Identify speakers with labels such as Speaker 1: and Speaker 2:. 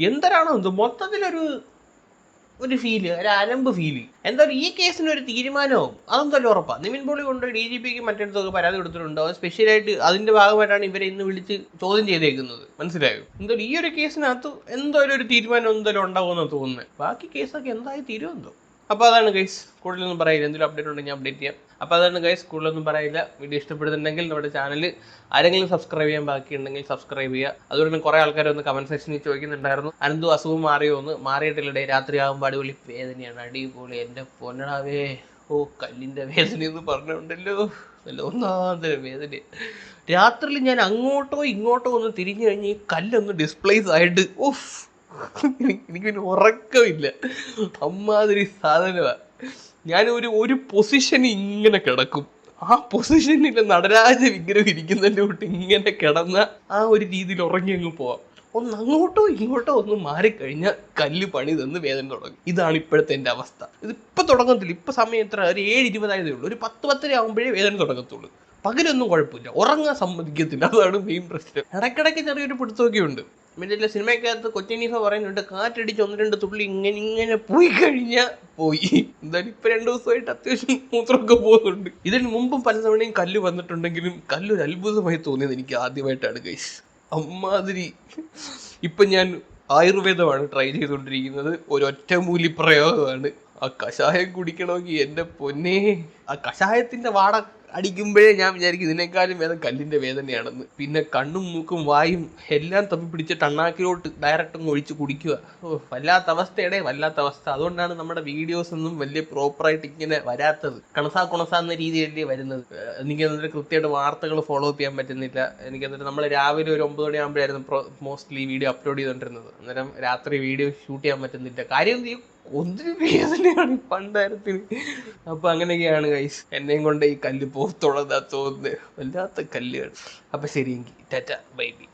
Speaker 1: എന്തരാണോ എന്ത് മൊത്തത്തിലൊരു ഒരു ഫീൽ ഒരു അലമ്പ് ഫീൽ എന്തായാലും ഈ കേസിന് ഒരു തീരുമാനവും അതെന്തായാലും ഉറപ്പാണ് നിവിൻ പോളി കൊണ്ട് ഡി ജി പിക്ക് മറ്റെടുത്തൊക്കെ പരാതി കൊടുത്തിട്ടുണ്ടോ? സ്പെഷ്യലായിട്ട് അതിന്റെ ഭാഗമായിട്ടാണ് ഇവരെ ഇന്ന് വിളിച്ച് ചോദ്യം ചെയ്തേക്കുന്നത്. മനസ്സിലായോ? എന്തായാലും ഈ ഒരു കേസിനകത്ത് എന്തായാലും ഒരു തീരുമാനം എന്തായാലും ഉണ്ടാവുമെന്ന് തോന്നുന്നത് ബാക്കി കേസൊക്കെ എന്തായി തീരുമെന്തോ? അപ്പോൾ അതാണ് ഗൈസ് കൂടുതലൊന്നും പറയില്ല എന്തെങ്കിലും അപ്ഡേറ്റ് ഉണ്ടെങ്കിൽ അപ്ഡേറ്റ് ചെയ്യാം. അപ്പോൾ അതാണ് ഗൈസ് കൂടുതലൊന്നും പറയില്ല വീഡിയോ ഇഷ്ടപ്പെടുന്നുണ്ടെങ്കിൽ നമ്മുടെ ചാനൽ ആരെങ്കിലും സബ്സ്ക്രൈബ് ചെയ്യാൻ ബാക്കിയുണ്ടെങ്കിൽ സബ്സ്ക്രൈബ് ചെയ്യുക. അതുപോലെ തന്നെ കുറേ ആൾക്കാർ ഒന്ന് കമന്റ് സെക്ഷനിൽ ചോദിക്കുന്നുണ്ടായിരുന്നു. അനന്തു അസുഖം മാറിയോ എന്ന്? മാറിയിട്ടില്ലേ രാത്രി ആകുമ്പോൾ അടിപൊളി വേദനയാണ്. അടിപൊളി. എന്റെ പൊന്നടാവേ. ഓ കല്ലിന്റെ വേദന എന്ന് പറഞ്ഞുണ്ടല്ലോ നല്ല ഒന്നാന്തര വേദന. രാത്രിയിൽ ഞാൻ അങ്ങോട്ടോ ഇങ്ങോട്ടോ ഒന്ന് തിരിഞ്ഞു കഴിഞ്ഞ് ഈ കല്ലൊന്ന് ഡിസ്പ്ലേസ് ആയിട്ട് ഓഫ് എനിക്ക് പിന്നെ ഉറക്കമില്ല. അമ്മാതിരി സാധനമാ ഞാൻ ഒരു ഒരു പൊസിഷൻ ഇങ്ങനെ കിടക്കും. ആ പൊസിഷനിൽ നടരാജ വിഗ്രഹം ഇരിക്കുന്നതിന്റെ തൊട്ട് ഇങ്ങനെ കിടന്ന ആ ഒരു രീതിയിൽ ഉറങ്ങി അങ്ങ് പോവാം. ഒന്ന് അങ്ങോട്ടോ ഇങ്ങോട്ടോ ഒന്ന് മാറിക്കഴിഞ്ഞാൽ കല്ല് പണി തന്ന് വേദന തുടങ്ങും. ഇതാണ് ഇപ്പോഴത്തെ എന്റെ അവസ്ഥ. ഇത് ഇപ്പം തുടങ്ങത്തില്ല. ഇപ്പം സമയം എത്ര? ഒരു ഏഴ് ഇരുപതായതേ ഉള്ളൂ. ഒരു പത്ത് പത്തര ആകുമ്പോഴേ വേദന തുടങ്ങത്തുള്ളൂ. പകലൊന്നും കുഴപ്പമില്ല. ഉറങ്ങാൻ സമ്മതിക്കത്തില്ല. അതാണ് മെയിൻ പ്രശ്നം. ഇടയ്ക്കിടയ്ക്ക് ചെറിയൊരു പിടുത്തമൊക്കെ ഉണ്ട്. പിന്നെ സിനിമയ്ക്കകത്ത് കൊച്ചിനീഫ പറയുന്നുണ്ട് കാറ്റടിച്ച് ഒന്ന് രണ്ട് തുള്ളി ഇങ്ങനെ ഇങ്ങനെ പോയി കഴിഞ്ഞാൽ പോയി. എന്തായാലും ഇപ്പൊ രണ്ടു ദിവസമായിട്ട് അത്യാവശ്യം മൂത്രമൊക്കെ പോകുന്നുണ്ട്. ഇതിന് മുമ്പും പലതവണയും കല്ല് വന്നിട്ടുണ്ടെങ്കിലും കല്ല് ഒരു അത്ഭുതമായി തോന്നിയത് എനിക്ക് ആദ്യമായിട്ടാണ് ഗൈസ് അമ്മാതിരി. ഇപ്പൊ ഞാൻ ആയുർവേദമാണ് ട്രൈ ചെയ്തുകൊണ്ടിരിക്കുന്നത്. ഒരൊറ്റമൂലി പ്രയോഗമാണ്. ആ കഷായം കുടിക്കണമെങ്കിൽ എന്റെ പൊന്നെ. ആ കഷായത്തിന്റെ വാട അടിക്കുമ്പോഴേ ഞാൻ വിചാരിക്കും ഇതിനേക്കാളും വേദന കല്ലിന്റെ വേദനയാണെന്ന്. പിന്നെ കണ്ണും മൂക്കും വായും എല്ലാം തപ്പി പിടിച്ചിട്ട് ടണ്ണാക്കിലോട്ട് ഡയറക്റ്റ് അങ്ങ് ഒഴിച്ച് കുടിക്കുക. ഓ വല്ലാത്ത അവസ്ഥയുടെ വല്ലാത്ത അവസ്ഥ. അതുകൊണ്ടാണ് നമ്മുടെ വീഡിയോസ് ഒന്നും വലിയ പ്രോപ്പറായിട്ട് ഇങ്ങനെ വരാത്തത്. കണസാ കുണസാ എന്ന രീതിയല്ലേ വരുന്നത്. എനിക്ക് എന്നിട്ട് കൃത്യമായിട്ട് വാർത്തകൾ ഫോളോ അപ്പ് ചെയ്യാൻ പറ്റുന്നില്ല. എനിക്ക് എന്നിട്ട് നമ്മൾ രാവിലെ ഒരു ഒമ്പത് മണിയാകുമ്പോഴായിരുന്നു മോസ്റ്റ്ലി വീഡിയോ അപ്ലോഡ് ചെയ്തുകൊണ്ടിരുന്നത് അന്നേരം രാത്രി വീഡിയോ ഷൂട്ട് ചെയ്യാൻ പറ്റുന്നില്ല. കാര്യം ഒന്നിനും വേദനയാണ് ഈ പണ്ടാരത്തിന്. അപ്പൊ അങ്ങനെയൊക്കെയാണ് ഗൈസ് എന്നെയും കൊണ്ട് ഈ കല്ല് പോകത്തുള്ളതാ തോന്നുന്നത് വല്ലാത്ത കല്ലുകൾ. അപ്പൊ ശരിയെങ്കിൽ ടാറ്റ ബൈ ബൈ.